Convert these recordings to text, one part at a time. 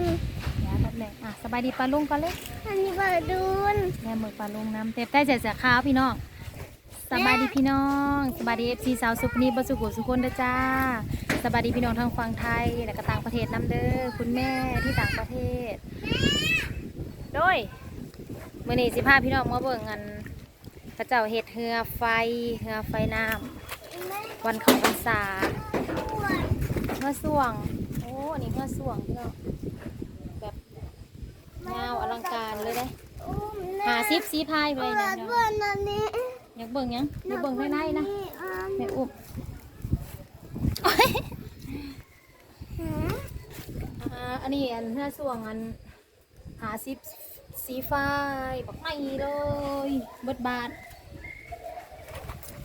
นเดี๋ยวแป๊บหนึงอะสบายดีปลาลุงก่อนเลยอันนี้บอดูนแม่มือปลาลุงน้ำเต็มใต้เสียเสียขาวพี่น้องสบายดีพี่น้องสบายดีเอฟซีสาวสุปนีบสุกุสุคนเด้อจ้าสบายดีพี่น้องทางฝั่งไทยและก็ต่างประเทศน้ำเด้อคุณแม่ที่ต่างประเทศ โดยมื่อนี้สิพาพี่น้องมาเบิ่งกันพระเจ้าเฮ็ดเรือไฟเรือไฟน้ำวันเข้าพรรษาเรือส่วงโอ้อันนี้เรือส่วงพี่น้องแบบ ยาวอลังการเลยเด้หาซิปซีพายไปเปิเนี่ยดเปิดอันนี้อยากเบิ่งหยังอยากเบิ่งได้ๆนะอันแม่อุ้มอ่าอันนี้อันเนื้อส่วงอันหาซิปซีไฟปักไม่เลยเบิดบาท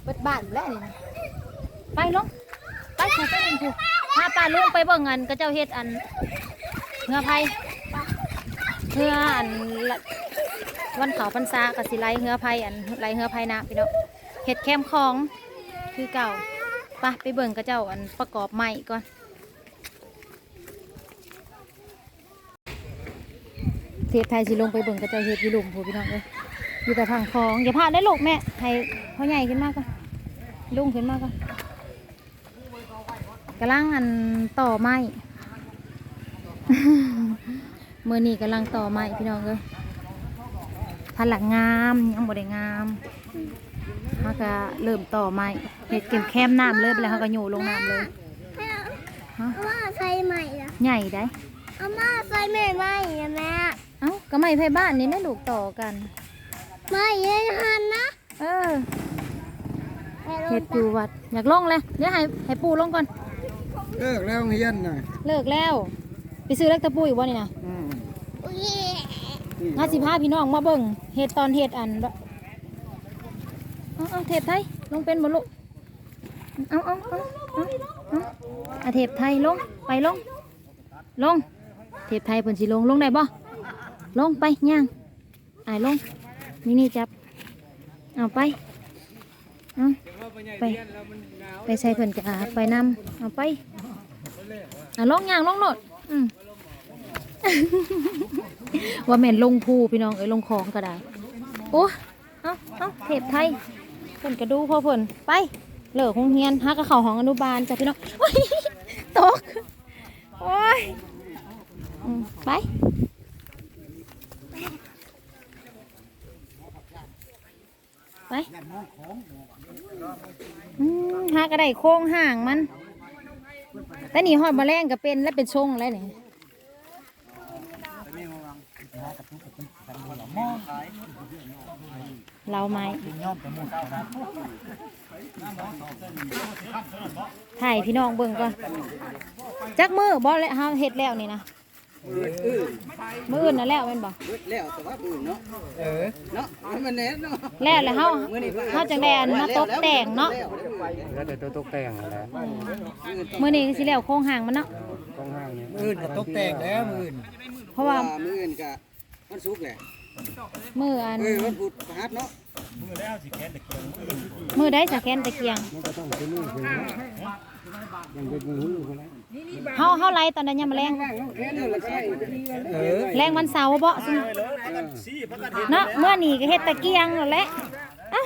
เบิดบาทอยู่แล้วนี่นะไปลงไปถูกไปถูกพาป้าลุงไปเบิ่งอันก็เจ้าเฮ็ดอันเงือไผ่ เงืออันวันเขาพรรษากับสิไลเงือไผ่อันไลเงือไผ่นะพี่น้องเฮ็ดแคมคองคือเก่าไปไปเบิ่งก็เจ้าอันประกอบใหม่ก่อนเทปไทยสิลงไปเบิ่งกระเจ้าเฮ็ดยี่หลุมพูพี่น้องเอ้ยอยู่แต่พังคลองอย่าพลาดได้ลูกแม่ให้พ่อใหญ่ขึ้นมากก่อนลุงขึ้นมากก่อนกำลังอันต่อไม้ มือนี้กำลังต่อไม้พี่น้องเอ้ยทันหลังงามยังบ่ได้งามเขาก็เริ่มต่อไม้เห็ดเก็บแคมน้ำเลยไปแล้วเขาก็โยนลงน้ำเลยฮะเอามาใส่ใหม่ละใหญ่ได้เอามาใส่ใหม่ใหม่อะแม่เอ้าก็ไม่ไพ่บ้านนี่นะลูกต่อกันไม่ให้หันนะเออให้ลงเฮ็ดอยู่วัดอยากลงเลยเดี๋ยวให้ให้ปู่ลงก่อน เลิกแล้วเฮียนน่ะเลิกแล้ว ไปซื้อเล็กตะปูอีกบ่นี่นะอืมอุ๊ยงาสิพาพี่น้องมาเบิ่งเฮ็ดตอนเฮ็ดอันบะเอาเอาเทปไทยลงเป็นบ่ลูกเอาเอาเอาเอาเอาเอาเทปไทยลงไปลง ลง เทปไทยเพิ่นสิลงลงได้บ่ลงไปย่างอ้ายลงนี่นี่จับเอาไปเอาไปไปใส่เพิ่นกะไปนำเอาไปอะลงย่างลงโนดอืม ว่าแม่นลงภูพี่น้องเอ้ยลงคลองก็ได้ โอ้เอาเอาเทปไทยเพิ่นกระดูพ่อเพิ่นไปเลิกโรงเรียนฮักกับเขาของอนุบาลจ้ะพี่น้องโอ้ยตกโอ้ยไปไปฮักก็ไดโค้งห่างมันแต่นี่หอดแมลงก็เป็นและเป็นชงแล้วนี่ เราไหมถ่ายพี่น้องเบิ่งก่อนจักมือบอแล้วเฮาเฮ็ดแล้วนี่นะมืออื่นน่ะแล้วแม่นบ่เบิดแล้วแต่ว่าอื่นเนาะเออเนาะมันแน่เนาะแล้วแล้วเฮาเฮาจังได้อันมาตกแต่งเนาะแล้วแต่ตัวตกแต่งอะไรมื้อนี้ก็สิแล้วโครงหางมันเนาะต้องห้างนี้อื่นก็ตกแต่งแล้วมื่นเพราะว่ามื้ออื่นก็ มันสุกแหละมืออันเออวันพุธพฤหัสเนาะมือได้สะแกนตะเกียงมันก็ต้องเป็นมือคือยังเป็นมือคนละเฮาเฮาไล่ตอนนั้นยามแมลงแค่นั้นละใช่เออแรงวันเสาร์บ่ซุเนาะเมื่อนี้ก็เฮ็ดตะเกียงนั่นแหละอ้าว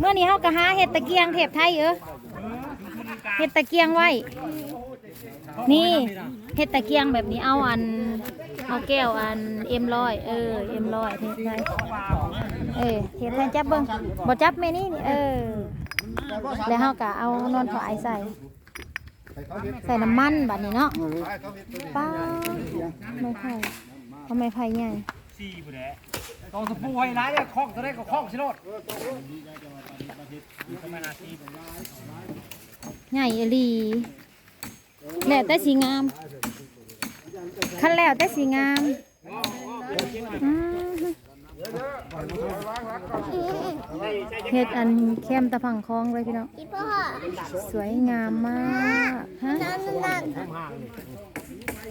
เมื่อนี้เฮาก็หาเฮ็ดตะเกียงเทพไทยเออเฮ็ดตะเกียงไว้ นี่เฮ็ดตะเกียงแบบนี้เอาอันเอาแก้วอันเอ็มร้อยเออเอ็มร้อยเทพไทยเออเทพไทยจับเบิ่งบ่จับแม่นี่นี่เออ แล้วเฮาก็เอานอนถวายใส่ ใส่น้ำมันบัดนี้เนาะป้าไม่ไผ่เอาไม้ไผ่ใหญ่ตองสปูไว้ร้ายเนี่ยคล้องจะได้ก็คล้องชิโนดใหญ่อหลี แล้วแต่สีงามคันแล้วแต่สีงามอืมเฮ็ดอันเข้มตะพังคลองเลยพี่น้องอีพ่อสวยงามมากฮะนั่นนั่น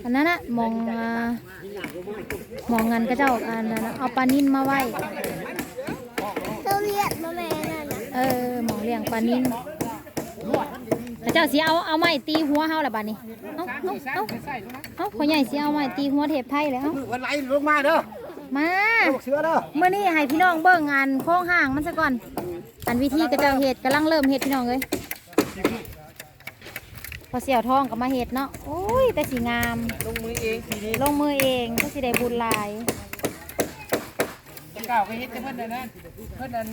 อันนั้นน่ะมองอ่ามองงานก็เจ้าอันนั้นน่ะเอาปลานิ่นมาไว้เจ้าเรียกมาแม่นั่นน่ะเออหมองเลี้ยงปลานิ่น พระเจ้าสิเอาเอาไม้ตีหัวเฮาละบัดนี้เอ้าเอ้าเอ้าเอ้าพ่อใหญ่สิเอาไม้ตีหัวเทพไทยแล้ววันไหลลงมาเด้อมาเสือเด้อเมื่อนี้ให้พี่น้องเบิ่งงานโค้งห่างมันซะก่อน อันวิธีกระเจ้าเห็ดกำลังเริ่มเห็ดพี่น้องเลยพอเสี่ยวทองก็มาเห็ดเนาะโอ้ยแต่สีงาม ลงมือเองปีนี้ลงมือเองก็สิได้บุญหลายจะกล่าวไปเฮ็ดแต่เพิ่นนั่นนะเพิ่นนั่น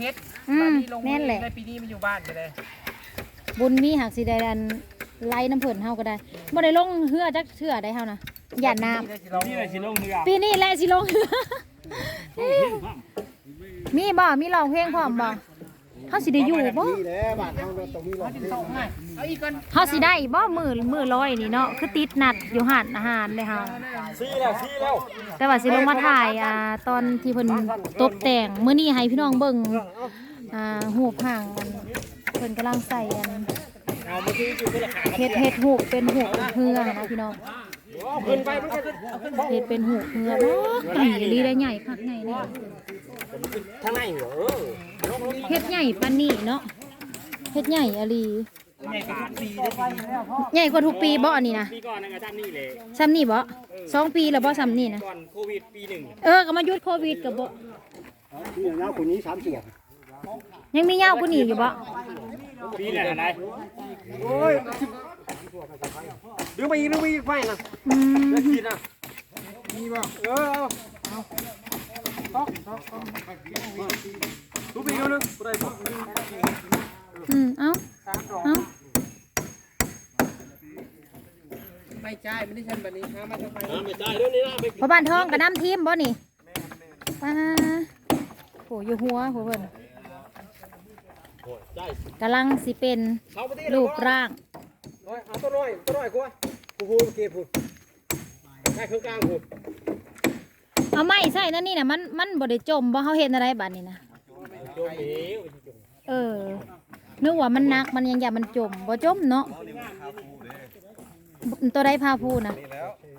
เฮ็ดอืมปีนี้ลงมืแน่นแหละในปีนี้มันอยู่บ้านไปเลย บุญมีหากสิได้ดันไล่น้ำเพิ่นเฮาก็ได้บ่ได้ลงเฮือจักเทื่อได้เฮานะหยาดน้นี่เลยสิลงเรือำปีนี้แหละสิลงเฮือมีบ่ มีร้องเพลงพร้อมบ่เฮาสิได้อยู่บ่นี่แหละบ้านเฮาเราต้องมีหลอดตกง่ายเอาอีกก่อนเฮาสิได้บ่มือมือร้อยนี่เนาะคือติดนัดอยู่ห้านอาหารเลยเฮาซีแล้วซีแล้วแต่ว่าสิลงมาถ่ายอ่าตอนที่เพิ่นตกแต่งมื้อนี้ให้พี่น้องเบิ่งอ่าหูปห่างมัน เพิ่นกำลังใส่อันเอามาซื้ออยู่ที่ราคาเฮ็ดเฮ็ดหูปเป็นหูปเฮือนะพี่น้องเอาขึ้นไปมันก็จะเอาขึ้นเฮ็ดเป็นหูปเฮือบ่ไก่ลีได้ใหญ่คักใหญ่เลยทางในเหรอเออเฮ็ดใหญ่ปานนี้เนาะเฮ็ดใหญ่อะลีใหญ่กว่าทุกปีได้ปีนี้ใหญ่กว่าทุกปีบ่อันนี้นะปีก่อนนั่นก็ทำนี่เลยซ้ำนี่บ่สองปีแล้วบ่ซ้ำนี่นะก่อนโควิดปีหนึ่งเออก็มาหยุดโควิดก็บ่นี่ยาวคนนี้3เสียง ยังมียาวกว่านี้อยู่บ่ปีไหนอะไรโอ้ยดึงไปอีกดึงไปอีกไฟนะอืมขีดนะมีบ่เออเอาเอาตอกตอกตอกดูไปอีกนึงบ่ได้บ่อืมเอ้าสามดอกเอ้าไม่จ่ายไม่ได้ฉันบัดนี้หามาจะไปไม่ได้เรื่องนี้นะไปพอบ้านทองกับน้ำทีมบ่นี่ป้าโหอยู่หัวโหเพิ่นได้ กำลังสิเป็นเขาไปที่รูปร่างน้อยเอาตัวน้อยตัวน้อยกว่ากูพูดเก็บพูดแค่เครื่องกลางผมเอาไม้ใส่นั่นนี่น่ะมันมันบ่ได้จมบ่เฮาเฮ็ดอะไรบัดนี้นะโจมเหวเออนึกว่ามันหนักมันยังอย่ามันจมบ่จมเนาะตัวใดพาพูนะ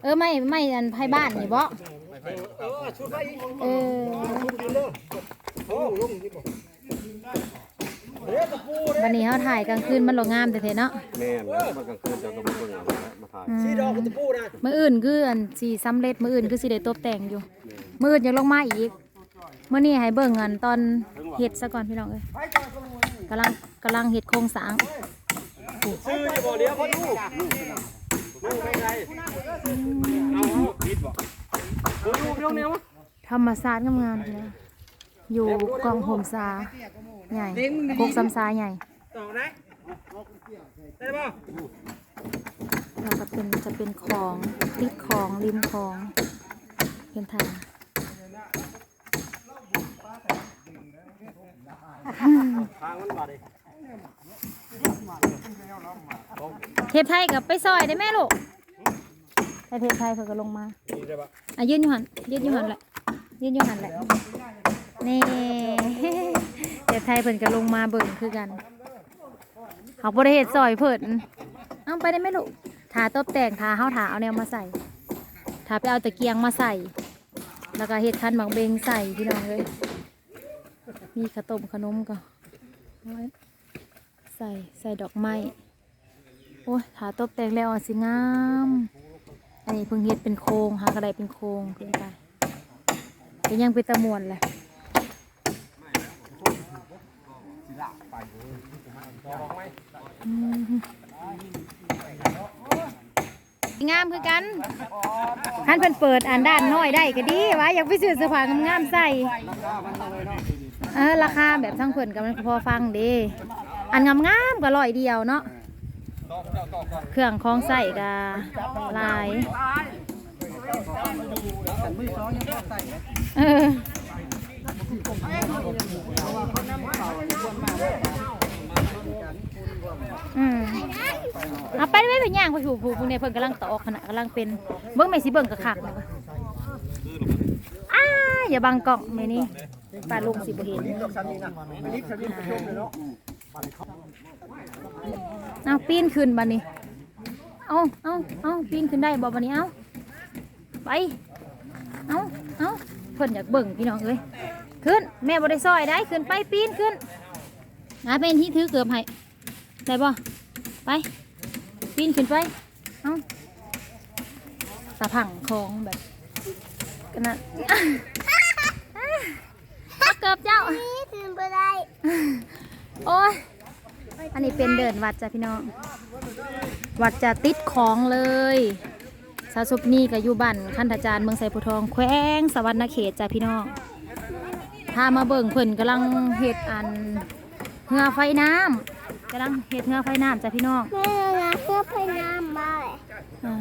เออไม่ไม่อันไผบ้านนี่บ่เออชุดไปอีกเออ โอ้ลุงนี่บ่บัดนี้เฮาถ่ายกลางคืนมันบ่งามแต่เทเนาะแม่นแล้วมันกลางคืนจะก็มาเบิ่งเอามาถ่ายอืมสีดอกกับตะปูนะมื้ออื่นคืออันสิสำเร็จมื้ออื่นคือสิได้ตบแต่งอยู่ มื้ออื่นยังลงมาอีกมื้อนี้ให้เบิ่งอันตอนเฮ็ดซะก่อนพี่น้องเอ้ยกำลังกำลังเฮ็ดโครงสร้างซื้อจะบ่เลี้ยวคนลูกลูกไม่ไงเอาเอาผิดบ่ลูกเดี๋ยวเนี้ยธรรมศาสตร์งามๆพี่นะอยู่กองโฮมซา ใหญ่โคกซ้ำซาใหญ่ต่อไหนได้ป่ะแล้วก็เป็นจะเป็นคลองติดคลองริมคลองเป็นทางทางมันบาดดิเทพไทยกับไปซอยได้แม่ลูกไปเทพไทยเพิ่นก็ลงมานี่ได้ป่ะอะยืนอยู่หันยืนอยู่หันแหละยืนอยู่หันแหละนี่ เทพไทยเพิ่นก็ลงมาเบิ่งคือกันเขาบริเหตุซอยเพิ่นเอาไปได้ไหมลูกถาตบแต่งถาเฮาถาเอาแนวมาใส่ถาไปเอาตะเกียงมาใส่ แล้วก็เห็ดคันหมักเบงใส่พี่น้องเลยมีขนมขนมก็ใส่ใส่ดอกไม้โอ้ยถาตบแต่งแล้วสิงามอันนี้เพิ่งเฮ็ดเป็นโครงหากระไดเป็นโครงขึ้นไปก็ยังเป็นตะมวนแหละอืม งามคือกันคันเพิ่นเปิดอ่านด้านน้อยได้ก็ดีวะอยากไปซื้อเสื้อผ้างามๆใส่เออราคาแบบทั้งเพิ่นกับมันก็พอฟังดีอันงามๆก็ร้อยเดียวเนาะเครื่องของใส่ก็ลายเออ เอาไปไม่เป็นย่างไปผูกผูกพวกนี้เพิ่นกำลังตอกขณะกำลังเป็นเบิ้งไม่สิเบิ้งกระคักเลยว่ะอ้าอย่าบังกล่องแม่นี่ปลาลุงสิบ่เห็นเอาปีนขึ้นบัดนี้เอาเอาเอาปีนขึ้นได้บ่บัดนี้เอาไปเอาเอาเพิ่นอยากเบิ่งพี่น้องเอ้ยขึ้นแม่บ่ได้ซอยได้ขึ้นไปปีนขึ้นอาเป็นที่ถือเกือบให้ได้บ่ไป ปีนขึ้นไป เอ้าสะพังของแบบกันนะเอาเกือบเจ้านี่ถึงไปได้โอ้ยอันนี้เป็นเดินวัดจ้ะพี่น้อง วัดจะติดของเลยสาวสุปนี่กับยูบันคันธจารย์เมืองไสโพธิ์ทองแขวงสวรรณเขตจ้ะพี่น้องพามาเบิ่งเพิ่นกำลังเฮ็ดอันเหือไฟน้ำกำลังเฮ็ดเหือไฟน้ำจ้ะพี่น้อง เพื่อไปน้ำมาเลยอ่า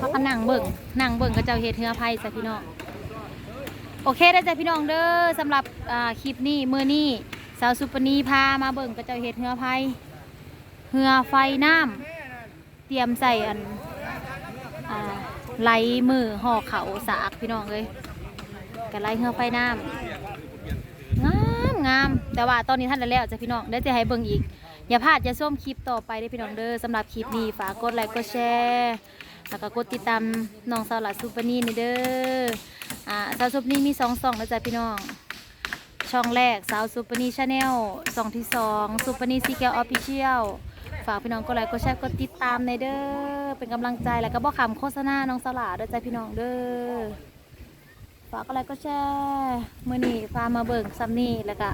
พักกันนั่งเบิ่งนั่งเบิ่งก็เจ้าเฮ็ดเหือไฟจ้ะพี่น้อง โอเคได้จ้ะพี่น้องเด้อสำหรับคลิปนี้มื้อนี้สาวสุปนีพามาเบิ่งก็เจ้าเฮ็ดเหือไฟเหือไฟน้ำเตรียมใส่อันอ่าไหลมือห่อเขาสากพี่น้องเลยกับไหลเหือไฟน้ำงามงามแต่ว่าตอนนี้ท่านแล้วจ้ะพี่น้องได้จะให้เบิ่งอีก อย่าพลาดอย่าส้มคลิปต่อไปได้พี่น้องเด้อสำหรับคลิปนี้ฝากกดไลค์กดแชร์แล้วก็กดติดตามน้องสาวหลาซูปนีนี่เด้ออ่าสาวซูเปอร์นี่มีสองช่องนะจ๊ะพี่น้อง ช่องแรกสาวซูเปอร์นี่ชาแนลช่องที่สองซูเปอร์นี่ซีเกลออฟฟิเชียลฝากพี่น้องกดไลค์กดแชร์กดติดตามในเด้อเป็นกำลังใจแล้วก็บอกคำโฆษณาน้องสาวหลาด้อจ้ะพี่น้องเด้อฝากกดไลค์กดแชร์มื่อนี้พามาเบิ่งซัมนี่แล้วก็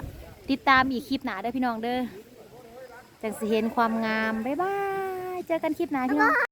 ติดตามอีกคลิปหนาเด้พี่น้องเด้อ จังสิเห็นความงาม บ๊ายบาย เจอกันคลิปหน้าพี่น้อง